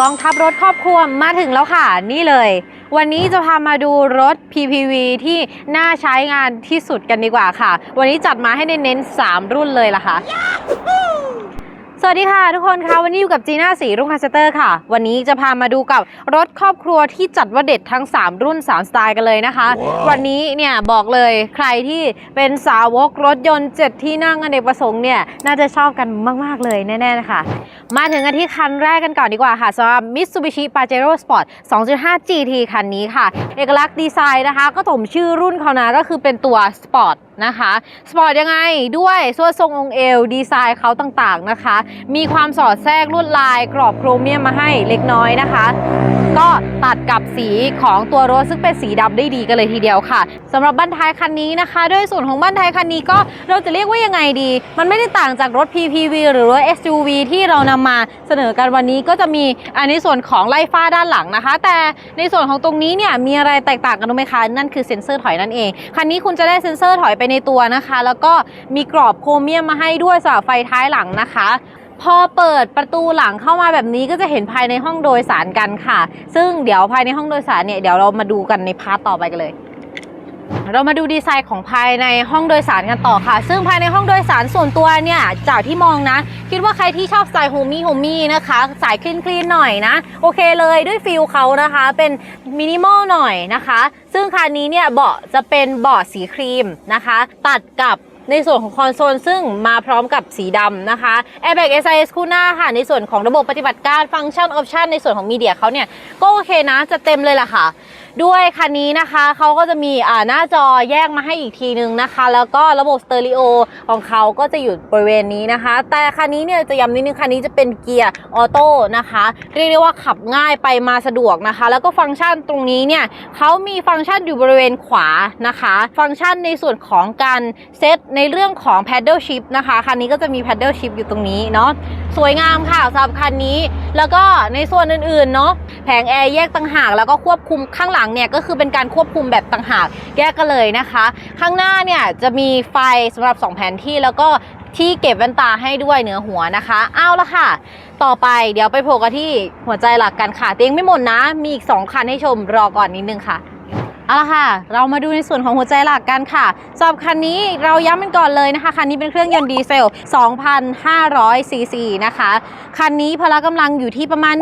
กองทัพรถครอบครัวมาถึงแล้วค่ะ นี่เลย วันนี้จะพามาดูรถ PPV ที่น่าใช้งานที่สุดกันดีกว่าค่ะ วันนี้จัดมาให้เน้นๆ3รุ่นเลยล่ะค่ะ สวัสดีค่ะทุกคนค่ะวันนี้อยู่กับจีน่าสีรุ่งคาสเตอร์ค่ะ วันนี้จะพามาดูกับรถครอบครัวที่จัดว่าเด็ดทั้ง 3 รุ่น 3 สไตล์กันเลยนะคะวันนี้เนี่ยบอกเลยใครที่เป็นสาวกรถยนต์ 7 ที่นั่งอเนกประสงค์เนี่ยน่าจะชอบกันมาก ๆ เลยแน่ๆนะคะมาถึงกันที่คันแรกกันก่อนดีกว่าค่ะสำหรับ Mitsubishi Pajero Sport 2.5 GT คันนี้ค่ะ เอกลักษณ์ดีไซน์นะคะ ก็ถมชื่อรุ่นเขานะก็คือเป็นตัว Sport นะคะ สปอร์ตยังไงด้วยส่วนทรงองค์เอว ดีไซน์เขาต่างๆนะคะ มีความสอดแทรกลวดลายกรอบโครเมียมมาให้เล็กน้อยนะคะ ก็ตัดกับสีของตัวรถซึ่งเป็นสีดำได้ดีกันเลยทีเดียวค่ะสำหรับบั้นท้ายคันนี้นะคะ ด้วยส่วนของบั้นท้ายคันนี้ก็เราจะเรียกว่ายังไงดี มันไม่ได้ต่างจากรถ PPV หรือรถ SUV ที่เรานำมาเสนอกันวันนี้ก็จะมีอันในส่วนของไล่ฟ้าด้านหลังนะคะ แต่ในส่วนของตรงนี้เนี่ยมีอะไรแตกต่างกันไหมคะนั่นคือเซ็นเซอร์ถอยนั่นเองคันนี้คุณจะได้เซ็นเซอร์ถอยไปในตัวนะคะ แล้วก็มีกรอบโครเมียมมาให้ด้วยสำหรับไฟท้ายหลังนะคะ พอเปิดประตูหลังเข้ามาแบบนี้ก็จะเห็นภายในห้องโดยสารกันค่ะ ซึ่งเดี๋ยวภายในห้องโดยสารเนี่ยเดี๋ยวเรามาดูกันในพาร์ตต่อไปกันเลย เรามาดูดีไซน์ของภายในห้องโดยสารกันต่อค่ะ ซึ่งภายในห้องโดยสารส่วนตัวเนี่ยจากที่มองนะ คิดว่าใครที่ชอบสายโฮมี่โฮมี่นะคะ สายคลีนคลีนหน่อยนะ โอเคเลยด้วยฟิลเขานะคะ เป็นมินิมอลหน่อยนะคะ ซึ่งคันนี้เนี่ยเบาะจะเป็นเบาะสีครีมนะคะ ตัดกับในส่วนของคอนโซลซึ่งมาพร้อมกับสีดำนะคะ Airbag SIS คู่หน้าค่ะ ในส่วนของระบบปฏิบัติการฟังก์ชันออปชันในส่วนของมีเดียเขาเนี่ย ก็โอเคนะจะเต็มเลยล่ะค่ะ ด้วยคันนี้นะคะเขาก็จะมีอ่าหน้าจอแยกมาให้อีกทีนึงนะคะ แล้วก็ระบบสเตอริโอของเขาก็จะอยู่บริเวณนี้นะคะ แต่คันนี้เนี่ยจะย้ำนิดนึงคันนี้จะเป็นเกียร์ออโต้นะคะเรียกได้ว่าขับง่ายไปมาสะดวกนะคะ แล้วก็ฟังก์ชันตรงนี้เนี่ยเขามีฟังก์ชันอยู่บริเวณขวานะคะ ฟังก์ชันในส่วนของการเซตในเรื่องของ paddle shift นะคะคันนี้ก็จะมี paddle shift อยู่ตรงนี้เนาะสวยงามค่ะสำหรับคันนี้แล้วก็ในส่วนอื่นๆเนาะ แผงแอร์แยกต่างหากแล้วก็ควบคุมข้างหลังเนี่ยก็คือเป็นการควบคุมแบบต่างหากแยกกันเลยนะคะ ข้างหน้าเนี่ยจะมีไฟสำหรับ 2 แผนที่แล้วก็ที่เก็บแว่นตาให้ด้วยเหนือหัวนะคะ เอาละค่ะ ต่อไปเดี๋ยวไปโผล่กันที่หัวใจหลักกันค่ะเตียงไม่หมดนะ มีอีก 2 คันให้ชมรอก่อนนิดนึงค่ะ เอาละค่ะ เรามาดูในส่วนของหัวใจหลักกันค่ะสำหรับคันนี้เราย้ำกันก่อนเลยนะคะ คันนี้เป็นเครื่องยนต์ดีเซล 2,500ซีซีนะคะ คันนี้พละกำลังอยู่ที่ประมาณ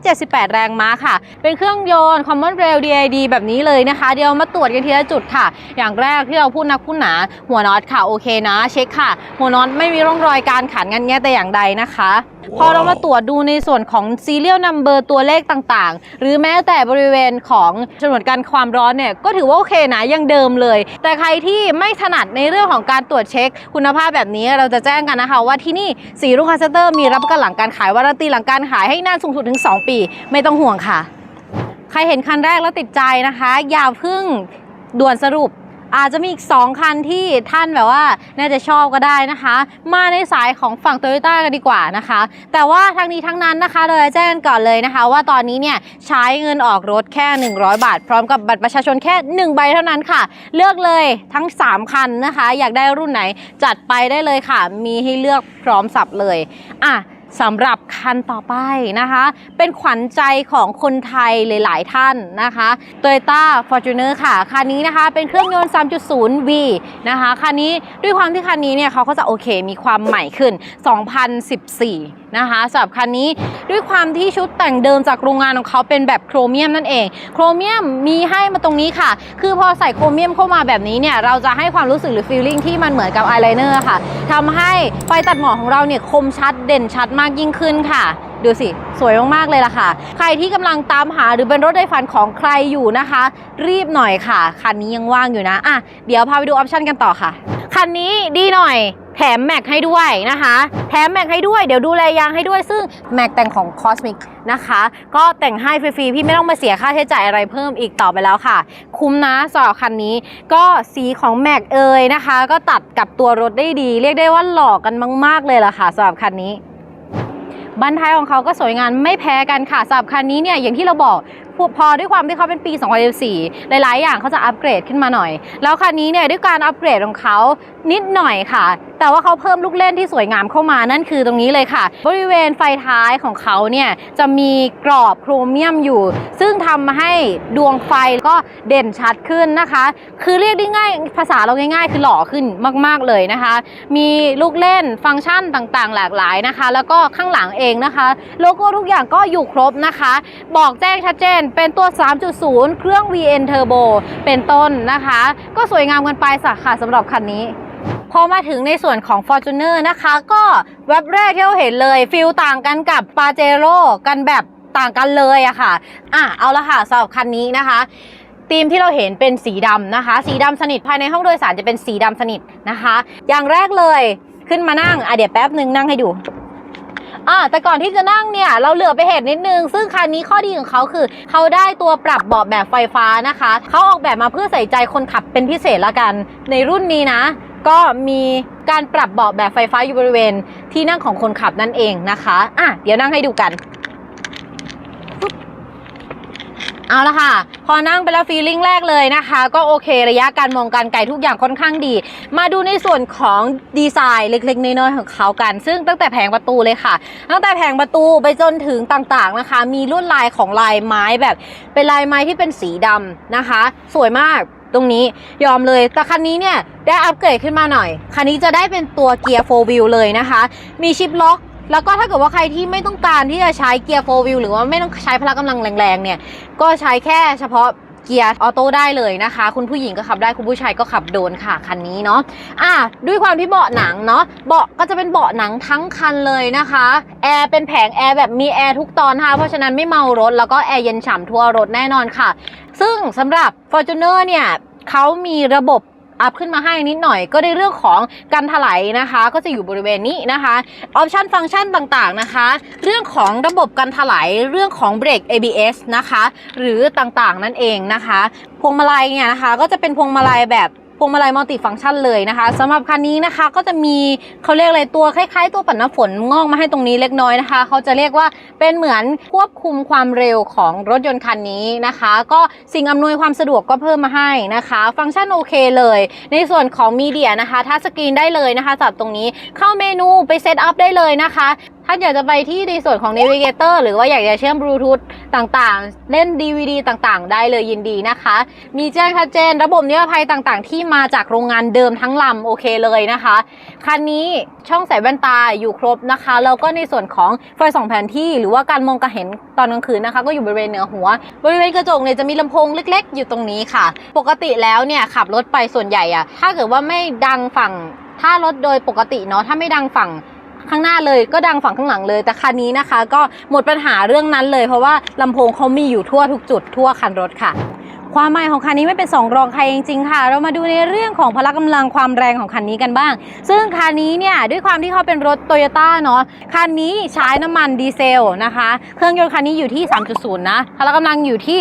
178 แรงม้าค่ะ เป็นเครื่องยนต์ Common Rail DID แบบนี้เลยนะคะ เดี๋ยวมาตรวจกันทีละจุดค่ะ อย่างแรกที่เราพูดนักพูดหนา หัวน็อตค่ะโอเคนะ เช็คค่ะ หัวน็อตไม่มีร่องรอยการขันงันแงะแต่อย่างใดนะคะ พอเรามาตรวจดูในส่วนของ serial number ตัวเลขต่างๆ หรือแม้แต่บริเวณของฉนวนกันความร้อนเนี่ยก็ถือว่าโอเคนะยังเดิมเลย แต่ใครที่ไม่ถนัดในเรื่องของการตรวจเช็ค คุณภาพแบบนี้เราจะแจ้งกันนะคะ ว่าที่นี่สีรุ่งคาสเตอร์มีรับประกันหลังการขายวารันตีหลังการขายให้นานสูงสุดถึง 2 ปี ไม่ต้องห่วงค่ะ ใครเห็นคันแรกแล้วติดใจนะคะ อย่าเพึ่งด่วนสรุป อาจจะมีอีก 2 คันที่ท่านแบบว่าน่าจะชอบก็ได้นะคะ มาในสายของฝั่ง t o y ยต้ากันดีกว่านะคะ แต่ว่าทั้งนี้ทั้งนั้นนะคะเราจะแจ้งกันก่อนเลยนะคะ ว่าตอนนี้เนี่ยใช้เงินออกรถแค่ 100 บาท พร้อมกับบัตรประชาชนแค่ 1 ใบเท่านั้นค่ะ เลือกเลยทั้ง 3 คันนะคะ อยากได้รุ่นไหนจัดไปได้เลยค่ะ มีให้เลือกพร้อมสับเลยอะ สำหรับคันต่อไปนะคะ เป็นขวัญใจของคนไทยหลาย ๆ ท่านนะคะ Toyota Fortuner ค่ะ คันนี้นะคะเป็นเครื่องยนต์ 3.0V นะคะ คันนี้ด้วยความที่คันนี้เนี่ยเขาก็จะโอเคมีความใหม่ขึ้น 2014 นะคะสำหรับคันนี้ด้วยความที่ชุดแต่งเดิมจากโรงงานของเขาเป็นแบบโครเมียมนั่นเอง โครเมียมมีให้มาตรงนี้ค่ะ คือพอใส่โครเมียมเข้ามาแบบนี้เนี่ยเราจะให้ความรู้สึกหรือฟีลลิ่งที่มันเหมือนกับอายไลเนอร์ค่ะทำให้ไฟตัดหมอกของเราเนี่ยคมชัดเด่นชัดมากากยิ่งขึ้นค่ะ ดูสิ สวยมากๆเลยล่ะค่ะ ใครที่กำลังตามหาหรือเป็นรถในฝันของใครอยู่นะคะ รีบหน่อยค่ะ คันนี้ยังว่างอยู่นะอะเดี๋ยวพาไปดูออปชันกันต่อค่ะ คันนี้ดีหน่อยแถมแม็กให้ด้วยนะคะ แถมแม็กให้ด้วยเดี๋ยวดูแลยางให้ด้วยซึ่งแม็กแต่งของ Cosmic นะคะ ก็แต่งให้ฟรีๆ พี่ไม่ต้องมาเสียค่าใช้จ่ายอะไรเพิ่มอีกต่อไปแล้วค่ะ คุ้มนะสำหรับคันนี้ ก็สีของแม็กเอยนะคะ ก็ตัดกับตัวรถได้ดี เรียกได้ว่าหล่อกันมาก ๆ เลยล่ะค่ะสำหรับคันนี้ บันท้ายของเขาก็สวยงามไม่แพ้กันค่ะสำหรับคันนี้เนี่ยอย่างที่เราบอก พอด้วยความที่เขาเป็นปี2014หลาย ๆ อย่างเขาจะอัปเกรดขึ้นมาหน่อย แล้วคันนี้เนี่ยด้วยการอัปเกรดของเขานิดหน่อยค่ะ แต่ว่าเขาเพิ่มลูกเล่นที่สวยงามเข้ามานั่นคือตรงนี้เลยค่ะ บริเวณไฟท้ายของเขาเนี่ยจะมีกรอบโครเมียมอยู่ ซึ่งทำให้ดวงไฟก็เด่นชัดขึ้นนะคะ คือเรียกได้ง่ายภาษาเราง่าย ๆ คือหล่อขึ้นมาก ๆ เลยนะคะ มีลูกเล่นฟังก์ชันต่างๆ หลากหลายนะคะ แล้วก็ข้างหลังเองนะคะ โลโก้ทุกอย่างก็อยู่ครบนะคะ บอกแจ้งชัดเจนเป็นตัว 3.0 เครื่อง VN Turbo เป็นต้นนะคะ ก็สวยงามกันไปสักค่ะสำหรับคันนี้พอมาถึงในส่วนของ Fortuner นะคะ ก็แว็บแรกที่เราเห็นเลยฟิลต่างกันกับ p a j e r o กันแบบต่างกันเลยอะค่ะอะ เอาละค่ะสำหรับคันนี้นะคะธีมที่เราเห็นเป็นสีดำนะคะ สีดำสนิทภายในห้องโดยสารจะเป็นสีดำสนิทนะคะ อย่างแรกเลยขึ้นมานั่งอะเดี๋ยวแป๊บหนึ่งนั่งให้ดู อ่าแต่ก่อนที่จะนั่งเนี่ยเราเหลือไปเห็นนิดนึง ซึ่งคันนี้ข้อดีของเขาคือ เขาได้ตัวปรับเบาะแบบไฟฟ้านะคะ เขาออกแบบมาเพื่อใส่ใจคนขับเป็นพิเศษละกัน ในรุ่นนี้นะ ก็มีการปรับเบาะแบบไฟฟ้าอยู่บริเวณ ที่นั่งของคนขับนั่นเองนะคะอะเดี๋ยวนั่งให้ดูกัน เอาละค่ะ พอนั่งไปแล้วฟีลลิ่งแรกเลยนะคะ ก็โอเคระยะการมองการไกลทุกอย่างค่อนข้างดี มาดูในส่วนของดีไซน์เล็กๆน้อยๆของเขากัน ซึ่งตั้งแต่แผงประตูเลยค่ะ ตั้งแต่แผงประตูไปจนถึงต่างๆนะคะ มีลวดลายของลายไม้แบบเป็นลายไม้ที่เป็นสีดำนะคะ สวยมากตรงนี้ยอมเลย แต่คันนี้เนี่ยได้อัปเกรดขึ้นมาหน่อย คันนี้จะได้เป็นตัวเกียร์4 wheel เลยนะคะ มีชิปล็อก แล้วก็ถ้าเกิดว่าใครที่ไม่ต้องการที่จะใช้เกียร์4 wheel หรือว่าไม่ต้องใช้พละกำลังแรงๆเนี่ย ก็ใช้แค่เฉพาะเกียร์ออโต้ได้เลยนะคะ คุณผู้หญิงก็ขับได้คุณผู้ชายก็ขับโดนค่ะคันนี้เนาะอะด้วยความที่เบาะหนังเนาะเบาะก็จะเป็นเบาะหนังทั้งคันเลยนะคะแอร์เป็นแผงแอร์แบบมีแอร์ทุกตอนค่ะเพราะฉะนั้นไม่เมารถแล้วก็แอร์เย็นฉ่ำทั่วรถแน่นอนค่ะ ซึ่งสำหรับ Fortuner เนี่ยเขามีระบบ อัพขึ้นมาให้นิดหน่อย ก็ในเรื่องของการถลายนะคะ ก็จะอยู่บริเวณนี้นะคะออปชันฟังก์ชันต่างๆนะคะ เรื่องของระบบการถลายเรื่องของเบรก ABS นะคะ หรือต่างๆนั่นเองนะคะ พวงมาลัยเนี่ยนะคะ ก็จะเป็นพวงมาลัยแบบ วงมาลัยมัลติฟังก์ชันเลยนะคะสำหรับคันนี้นะคะก็จะมีเขาเรียกอะไรตัวคล้ายๆ ตัวปัดน้ำฝนงอกมาให้ตรงนี้เล็กน้อยนะคะเขาจะเรียกว่าเป็นเหมือนควบคุมความเร็วของรถยนต์คันนี้นะคะ ก็สิ่งอำนวยความสะดวกก็เพิ่มมาให้นะคะ ฟังก์ชันโอเคเลย ในส่วนของมีเดียนะคะทัชสกรีนได้เลยนะคะสำหรับตรงนี้เข้าเมนูไปเซตอัพได้เลยนะคะถ้าอยากจะไปที่ในส่วนของ Navigator หรือว่าอยากจะเชื่อมบลูทูธต่างๆ เล่น DVD ต่างๆ ได้เลยยินดีนะคะ มีแจ้งชัดเจนระบบนิรภัยต่างๆ ที่มาจากโรงงานเดิมทั้งลำโอเคเลยนะคะ คันนี้ช่องใส่แว่นตาอยู่ครบนะคะ แล้วก็ในส่วนของไฟสองแผนที่ หรือว่าการมองกระเห็นตอนกลางคืนนะคะ ก็อยู่บริเวณเหนือหัว บริเวณกระจกเนี่ยจะมีลำโพงเล็ก ๆ อยู่ตรงนี้ค่ะ ปกติแล้วเนี่ยขับรถไปส่วนใหญ่อะถ้าเกิดว่าไม่ดังฝั่งถ้ารถโดยปกติเนาะถ้าไม่ดังฝั่ง ข้างหน้าเลยก็ดังฝั่งข้างหลังเลย แต่คันนี้นะคะ ก็หมดปัญหาเรื่องนั้นเลย เพราะว่าลำโพงเขามีอยู่ทั่วทุกจุดทั่วคันรถค่ะความใหม่ของคันนี้ไม่เป็นสองรองใครจริงๆค่ะ เรามาดูในเรื่องของพละกำลังความแรงของคันนี้กันบ้าง ซึ่งคันนี้เนี่ยด้วยความที่เขาเป็นรถโตโยต้าเนาะคันนี้ใช้น้ำมันดีเซลนะคะ เครื่องยนต์คันนี้อยู่ที่ 3.0 นะพละกำลังอยู่ที่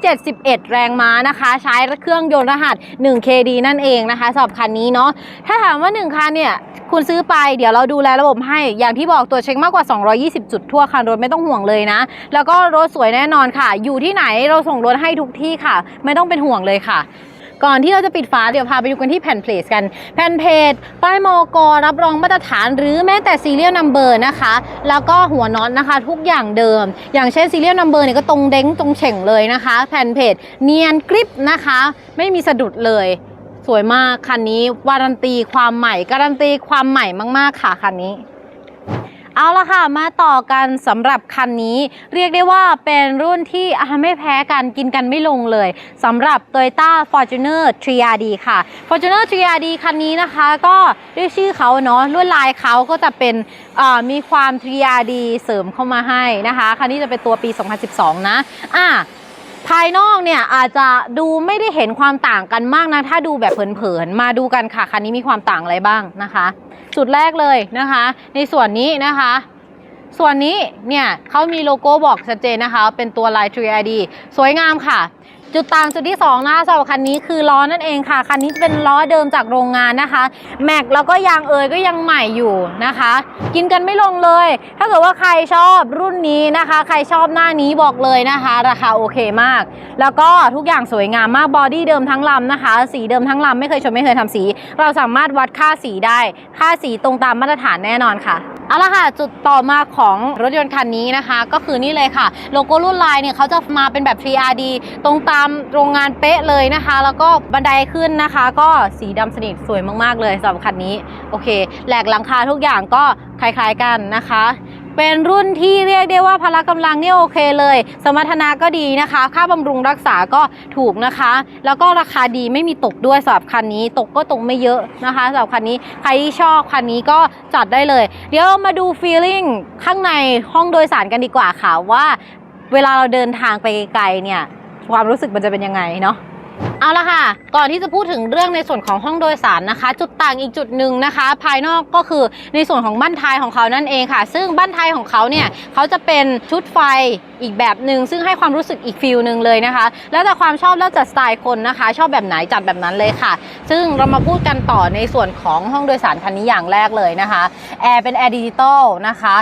171 แรงม้านะคะ ใช้เครื่องยนต์รหัส 1KD นั่นเองนะคะสำหรับคันนี้เนาะถ้าถามว่า 1 คันเนี่ย คุณซื้อไปเดี๋ยวเราดูแลระบบให้ อย่างที่บอกตัวเช็คมากกว่า 220 จุดทั่วคันรถไม่ต้องห่วงเลยนะ แล้วก็รถสวยแน่นอนค่ะ อยู่ที่ไหนเราส่งรถให้ทุกที่ค่ะ ไม่ต้องเป็นห่วงเลยค่ะก่อนที่เราจะปิดฝาเดี๋ยวพาไปดูกันที่แผ่นเพลสกัน แผ่นเพจป้ายมอกรับรองมาตรฐาน หรือแม้แต่ซีเรียลนัมเบอร์นะคะ แล้วก็หัวน็อตนะคะ ทุกอย่างเดิม อย่างเช่นซีเรียลนัมเบอร์เนี่ยก็ตรงเด้งตรงเฉ่งเลยนะคะ แผ่นเพจเนียนกริปนะคะ ไม่มีสะดุดเลย สวยมากคันนี้วารันตีความใหม่ การันตีความใหม่มาก ๆ ค่ะคันนี้ เอาละค่ะ มาต่อกันสำหรับคันนี้ เรียกได้ว่าเป็นรุ่นที่ไม่แพ้กันกินกันไม่ลงเลยสำหรับ Toyota Fortuner 3RD ค่ะ Fortuner 3RD คันนี้นะคะ ก็ด้วยชื่อเขาเนาะลวดลายเขาก็จะเป็นมีความ 3RD เสริมเข้ามาให้นะคะ คันนี้จะเป็นตัวปี 2012 นะอะ ภายนอกเนี่ยอาจจะดูไม่ได้เห็นความต่างกันมากนะ ถ้าดูแบบเผินๆ มาดูกันค่ะคันนี้มีความต่างอะไรบ้างนะคะ จุดแรกเลยนะคะ ในส่วนนี้นะคะ ส่วนนี้เนี่ยเขามีโลโก้บอกชัดเจนนะคะ เป็นตัวลาย 3ID สวยงามค่ะ จุดต่างจุดที่2นะคะสำหรับคันนี้คือล้อนั่นเองค่ะ คันนี้จะเป็นล้อเดิมจากโรงงานนะคะ แม็กแล้วก็ยางเอยก็ยังใหม่อยู่นะคะ กินกันไม่ลงเลย ถ้าเกิดว่าใครชอบรุ่นนี้นะคะ ใครชอบหน้านี้บอกเลยนะคะ ราคาโอเคมาก แล้วก็ทุกอย่างสวยงามมากบอดี้เดิมทั้งลำนะคะ สีเดิมทั้งลำไม่เคยชนไม่เคยทำสี เราสามารถวัดค่าสีได้ ค่าสีตรงตามมาตรฐานแน่นอนค่ะ เอาละค่ะ จุดต่อมาของรถยนต์คันนี้นะคะ ก็คือนี่เลยค่ะ โลโก้รุ่นลายเนี่ยเขาจะมาเป็นแบบ 3RD ตรงตามโรงงานเป๊ะเลยนะคะ แล้วก็บันไดขึ้นนะคะ ก็สีดำสนิทสวยมากๆเลยสำหรับคันนี้ โอเค แหลกหลังคาทุกอย่างก็คล้ายๆกันนะคะ เป็นรุ่นที่เรียกได้ว่าพละกำลังเนี่ยโอเคเลย สมรรถนะก็ดีนะคะ ค่าบำรุงรักษาก็ถูกนะคะ แล้วก็ราคาดีไม่มีตกด้วยสำหรับคันนี้ตกก็ตกไม่เยอะนะคะสำหรับคันนี้ใครที่ชอบคันนี้ก็จัดได้เลย เดี๋ยวมาดูฟีลลิ่งข้างในห้องโดยสารกันดีกว่าค่ะว่า เวลาเราเดินทางไปไกลเนี่ยความรู้สึกมันจะเป็นยังไงเนาะ เอาละค่ะ ก่อนที่จะพูดถึงเรื่องในส่วนของห้องโดยสารนะคะ จุดต่างอีกจุดหนึ่งนะคะ ภายนอกก็คือในส่วนของบ้านท้ายของเขานั่นเองค่ะ ซึ่งบ้านท้ายของเขาเนี่ยเขาจะเป็นชุดไฟอีกแบบหนึ่งซึ่งให้ความรู้สึกอีกฟิลหนึ่งเลยนะคะ แล้วแต่ความชอบแล้วแต่สไตล์คนนะคะ ชอบแบบไหนจัดแบบนั้นเลยค่ะ ซึ่งเรามาพูดกันต่อในส่วนของห้องโดยสารคันนี้อย่างแรกเลยนะคะแอร์เป็นแอร์ดิจิตอลนะคะ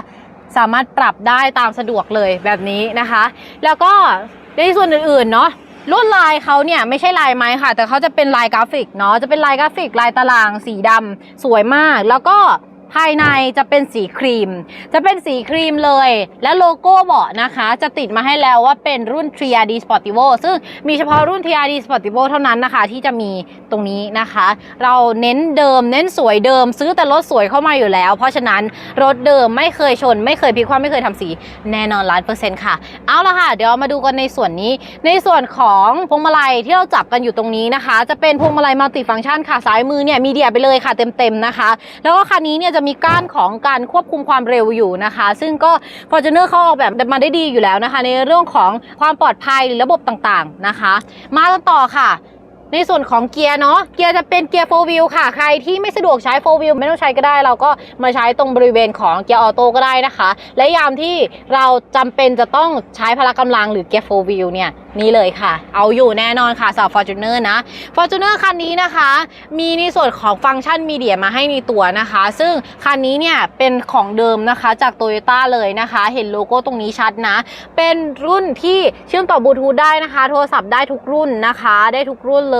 สามารถปรับได้ตามสะดวกเลยแบบนี้นะคะ แล้วก็ในส่วนอื่นๆเนาะ ลวดลายเขาเนี่ยไม่ใช่ลายไม้ค่ะ แต่เขาจะเป็นลายกราฟิกเนาะจะเป็นลายกราฟิกลายตารางสีดำสวยมาก แล้วก็ ภายในจะเป็นสีครีม จะเป็นสีครีมเลย และโลโก้เบาะนะคะ จะติดมาให้แล้วว่าเป็นรุ่น 3RD Sportivo ซึ่งมีเฉพาะรุ่น 3RD Sportivo เท่านั้นนะคะ ที่จะมีตรงนี้นะคะ เราเน้นเดิมเน้นสวยเดิม ซื้อแต่รถสวยเข้ามาอยู่แล้ว เพราะฉะนั้นรถเดิมไม่เคยชน ไม่เคยพลิกคว่ำไม่เคยทำสีแน่นอนล้านเปอร์เซ็นต์ค่ะ เอาละค่ะ เดี๋ยวมาดูกันในส่วนนี้ ในส่วนของพวงมาลัยที่เราจับกันอยู่ตรงนี้นะคะ จะเป็นพวงมาลัยมัลติฟังก์ชันค่ะซ้ายมือเนี่ยมีเดียไปเลยค่ะเต็มๆนะคะ แล้วก็คันนี้เนี่ยจะมีก้านของการควบคุมความเร็วอยู่นะคะ ซึ่งก็ Fortuner เขาออกแบบมาได้ดีอยู่แล้วนะคะ ในเรื่องของความปลอดภัยหรือระบบต่างๆนะคะ มากันต่อค่ะ ในส่วนของเกียร์เนาะเกียร์จะเป็นเกียร์4 wheel ค่ะ ใครที่ไม่สะดวกใช้4 wheel ไม่ต้องใช้ก็ได้ เราก็มาใช้ตรงบริเวณของเกียร์ออโต้ก็ได้นะคะ และยามที่เราจำเป็นจะต้องใช้พละกำลังหรือเกียร์4 wheel เนี่ยนี่เลยค่ะ เอาอยู่แน่นอนค่ะสำหรับ Fortuner นะ Fortuner คันนี้นะคะ มีในส่วนของฟังก์ชันมีเดียมาให้ในตัวนะคะ ซึ่งคันนี้เนี่ยเป็นของเดิมนะคะจาก Toyota เลยนะคะ เห็นโลโก้ตรงนี้ชัดนะ เป็นรุ่นที่เชื่อมต่อบลูทูธได้นะคะ โทรศัพท์ได้ทุกรุ่นนะคะ ได้ทุกรุ่นเลย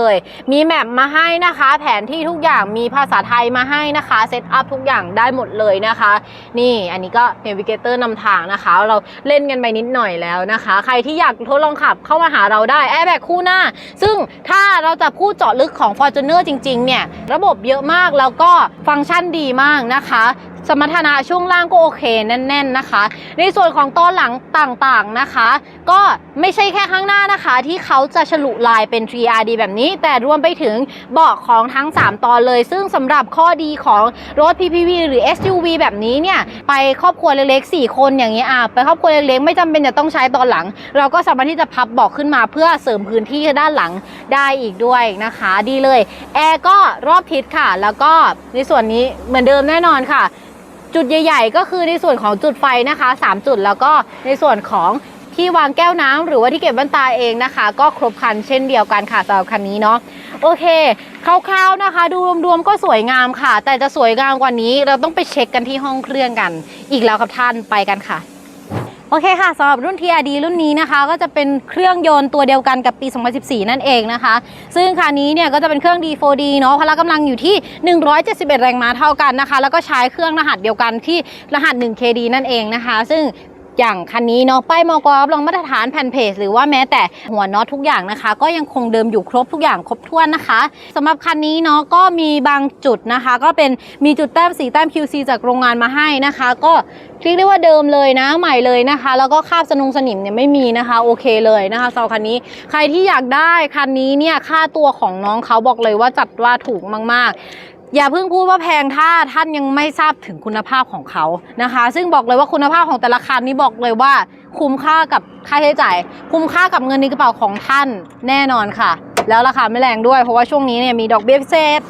มีแมปมาให้นะคะ แผนที่ทุกอย่างมีภาษาไทยมาให้นะคะเซตอัพทุกอย่างได้หมดเลยนะคะ นี่อันนี้ก็เนวิเกเตอร์นำทางนะคะ เราเล่นกันไปนิดหน่อยแล้วนะคะ ใครที่อยากทดลองขับเข้ามาหาเราได้แอร์แบกคู่หน้า ซึ่งถ้าเราจะพูดเจาะลึกของ Fortuner จริงๆเนี่ยระบบเยอะมากแล้วก็ฟังก์ชันดีมากนะคะ สมรรถนะช่วงล่างก็โอเคแน่น ๆนะคะ ในส่วนของตอนหลังต่างๆนะคะ ก็ไม่ใช่แค่ข้างหน้านะคะ ที่เขาจะฉลุลายเป็น 3RD แบบนี้ แต่รวมไปถึงเบาะของทั้ง 3 ตอนเลย ซึ่งสำหรับข้อดีของรถ PPV หรือ SUV แบบนี้เนี่ย ไปครอบครัวเล็กๆ 4 คนอย่างนี้อะไปครอบครัวเล็กๆ ไม่จำเป็นจะต้องใช้ตอนหลัง เราก็สามารถที่จะพับเบาะขึ้นมาเพื่อเสริมพื้นที่ด้านหลังได้อีกด้วยนะคะ ดีเลยแอร์ก็รอบทิศค่ะ แล้วก็ในส่วนนี้เหมือนเดิมแน่นอนค่ะ จุดใหญ่ ๆ ก็คือในส่วนของจุดไฟนะคะ 3 จุดแล้วก็ในส่วนของที่วางแก้วน้ำหรือว่าที่เก็บแว่นตาเองนะคะ ก็ครบครันเช่นเดียวกันค่ะสำหรับคันนี้เนาะโอเคคร่าวๆนะคะ ดูรวมๆก็สวยงามค่ะ แต่จะสวยงามกว่านี้เราต้องไปเช็คกันที่ห้องเครื่องกัน อีกแล้วครับท่านไปกันค่ะ โอเคค่ะสำหรับรุ่น TRD รุ่นนี้นะคะ ก็จะเป็นเครื่องยนต์ตัวเดียวกันกับปี 2014 นั่นเองนะคะ ซึ่งคันนี้เนี่ยก็จะเป็นเครื่อง D4D เนาะพละกำลังอยู่ที่ 171 แรงม้าเท่ากันนะคะ แล้วก็ใช้เครื่องรหัสเดียวกันที่รหัส 1KD นั่นเองนะคะ ซึ่ง อย่างคันนี้เนาะป้ายมกรับรองมาตรฐานแผ่นเพจหรือว่าแม้แต่หัวน็อตทุกอย่างนะคะ ก็ยังคงเดิมอยู่ครบทุกอย่างครบถ้วนนะคะสำหรับคันนี้เนาะก็มีบางจุดนะคะ ก็เป็นมีจุดแต้มสีแต้ม QC จากโรงงานมาให้นะคะ ก็เรียกได้ว่าเดิมเลยนะใหม่เลยนะคะ แล้วก็คาบสนุงสนิมเนี่ยไม่มีนะคะโอเคเลยนะคะสำหรับคันนี้ใครที่อยากได้คันนี้เนี่ยค่าตัวของน้องเขาบอกเลยว่าจัดว่าถูกมาก ๆ อย่าเพิ่งพูดว่าแพงถ้าท่านยังไม่ทราบถึงคุณภาพของเขานะคะ ซึ่งบอกเลยว่าคุณภาพของแต่ละคันนี้บอกเลยว่า คุ้มค่ากับค่าใช้จ่าย คุ้มค่ากับเงินในกระเป๋าของท่านแน่นอนค่ะ แล้วราคาไม่แรงด้วยเพราะว่าช่วงนี้เนี่ยมีดอกเบี้ยพิเศษ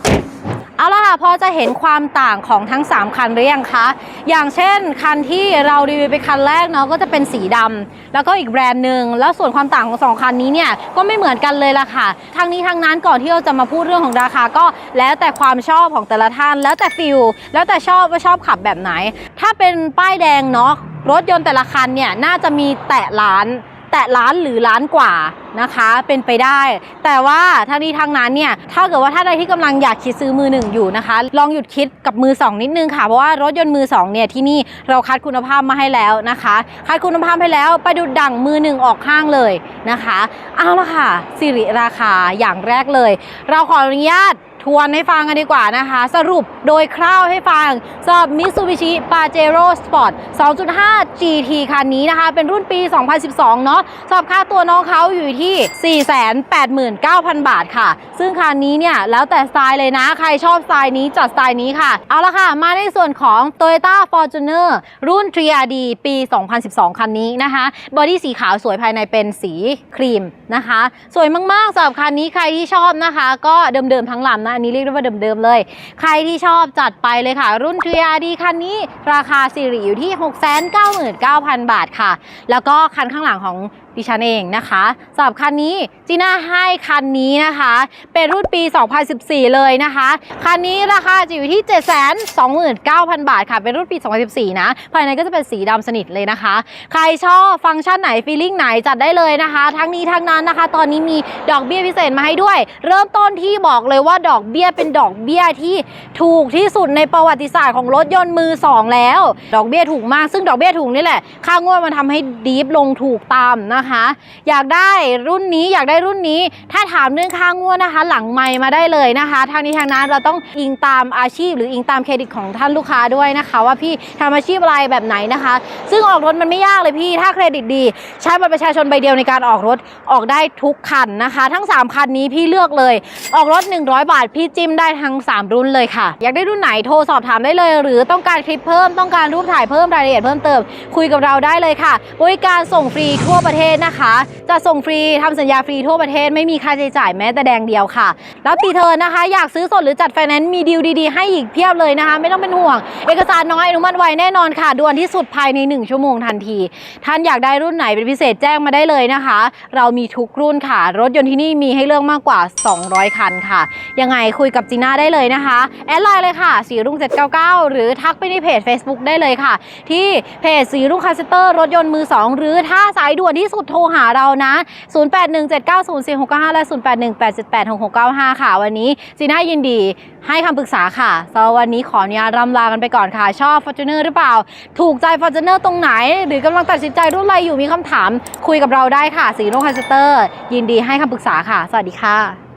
เอาละค่ะพอจะเห็นความต่างของทั้ง 3 คันหรือยังคะ อย่างเช่น คันที่เรารีวิวไปคันแรกเนาะก็จะเป็นสีดำแล้วก็อีกแบรนด์หนึ่งแล้วส่วนความต่างของสองคันนี้เนี่ยก็ไม่เหมือนกันเลยล่ะค่ะทั้งนี้ทั้งนั้นก่อนที่เราจะมาพูดเรื่องของราคาก็แล้วแต่ความชอบของแต่ละท่าน แล้วแต่ฟิลแล้วแต่ชอบว่าชอบขับแบบไหน ถ้าเป็นป้ายแดงเนาะรถยนต์แต่ละคันเนี่ยน่าจะมีแตะล้าน แตะล้านหรือล้านกว่านะคะเป็นไปได้ แต่ว่าทั้งนี้ทั้งนั้นเนี่ยถ้าเกิดว่าท่านใดที่กำลังอยากคิดซื้อมือหนึ่งอยู่นะคะ ลองหยุดคิดกับมือสองนิดนึงค่ะ เพราะว่ารถยนต์มือสองเนี่ยที่นี่เราคัดคุณภาพมาให้แล้วนะคะคัดคุณภาพให้แล้วไปดูดั่งมือหนึ่งออกข้างเลยนะคะ เอาละค่ะสิริราคาอย่างแรกเลย เราขออนุญาต ทวนให้ฟังกันดีกว่านะคะ สรุปโดยคร่าวให้ฟังสำหรับ Mitsubishi Pajero Sport 2.5 GT คันนี้นะคะ เป็นรุ่นปี 2012 เนาะสำหรับค่าตัวน้องเขาอยู่ที่ 489,000 บาทค่ะ ซึ่งคันนี้เนี่ย แล้วแต่สไตล์เลยนะ ใครชอบสไตล์นี้จัดสไตล์นี้ค่ะ เอาละค่ะ มาในส่วนของ Toyota Fortuner รุ่น 3RD ปี 2012 คันนี้นะคะบอดี้สีขาวสวยภายในเป็นสีครีมนะคะ สวยมากๆสำหรับคันนี้ใครที่ชอบนะคะ ก็เดิมๆทั้งลำนะอันนี้เรียกได้ว่าเดิมๆเลย ใครที่ชอบจัดไปเลยค่ะ รุ่น 3RD คันนี้ราคาสิริอยู่ที่ 699,000 บาทค่ะ แล้วก็คันข้างหลังของดิฉันเองนะคะสำหรับคันนี้จีน่าให้คันนี้นะคะ เป็นรุ่นปี 2014 เลยนะคะ คันนี้ราคาจะอยู่ที่ 729,000 บาทค่ะ เป็นรุ่นปี 2014 นะ ภายในก็จะเป็นสีดำสนิทเลยนะคะ ใครชอบฟังก์ชันไหนฟีลลิ่งไหนจัดได้เลยนะคะ ทั้งนี้ทั้งนั้นนะคะ ตอนนี้มีดอกเบี้ยพิเศษมาให้ด้วย เริ่มต้นที่บอกเลยว่าดอกเบี้ยเป็นดอกเบี้ยที่ถูกที่สุดในประวัติศาสตร์ของรถยนต์มือสองแล้ว ดอกเบี้ยถูกมาก ซึ่งดอกเบี้ยถูกนี่แหละ ค่างวดมันทำให้ดีฟลงถูกตามนะคะ อยากได้รุ่นนี้อยากได้รุ่นนี้ ถ้าถามเรื่องค่างวดนะคะ หลังไมค์มาได้เลยนะคะ ทางนี้ทางนั้นเราต้องอิงตามอาชีพ หรืออิงตามเครดิตของท่านลูกค้าด้วยนะคะ ว่าพี่ทำอาชีพอะไรแบบไหนนะคะ ซึ่งออกรถมันไม่ยากเลยพี่ ถ้าเครดิตดี ใช้บัตรประชาชนใบเดียวในการออกรถออกได้ทุกคันนะคะ ทั้ง 3 คันนี้พี่เลือกเลย ออกรถ 100 บาท พี่จิ้มได้ทั้ง 3 รุ่นเลยค่ะ อยากได้รุ่นไหนโทรสอบถามได้เลย หรือต้องการคลิปเพิ่มต้องการรูปถ่ายเพิ่มรายละเอียดเพิ่มเติม คุยกับเราได้เลยค่ะ บริการส่งฟรีทั่วประเทศนะคะ จะส่งฟรีทำสัญญาฟรีทั่วประเทศไม่มีค่าใช้จ่ายแม้แต่แดงเดียวค่ะ แล้วตีเธอนะคะ อยากซื้อสดหรือจัดไฟแนนซ์มีดีลดีๆ ให้อีกเพียบเลยนะคะ ไม่ต้องเป็นห่วง เอกสารน้อยอนุมัติไวแน่นอนค่ะด่วนที่สุดภายใน 1 ชั่วโมงทันที ท่านอยากได้รุ่นไหนเป็นพิเศษแจ้งมาได้เลยนะคะ เรามีทุกรุ่นค่ะ รถยนต์ที่นี่มีให้เลือกมากกว่า 200 คันค่ะ ยังไงคุยกับจีน่าได้เลยนะคะ แอดไลน์เลยค่ะสีรุ่ง799 หรือทักไปในเพจ Facebook ได้เลยค่ะ ที่เพจสีรุ่งคาสเตอร์รถยนต์มือ 2 หรือถ้าสายด่วนที่สุดโทรหาเรานะ 0817904695 และ 0818786695 ค่ะ วันนี้จีน่ายินดีให้คำปรึกษาค่ะสำหรับวันนี้ขออนุญาตร่ำลากันไปก่อนค่ะ ชอบ Fortuner หรือเปล่า ถูกใจ Fortuner ตรงไหน หรือกำลังตัดสินใจรุ่นอะไรอยู่มีคำถาม คุยกับเราได้ค่ะสีรุ่งคาสเตอร์ ยินดีให้คำปรึกษาค่ะ สวัสดีค่ะ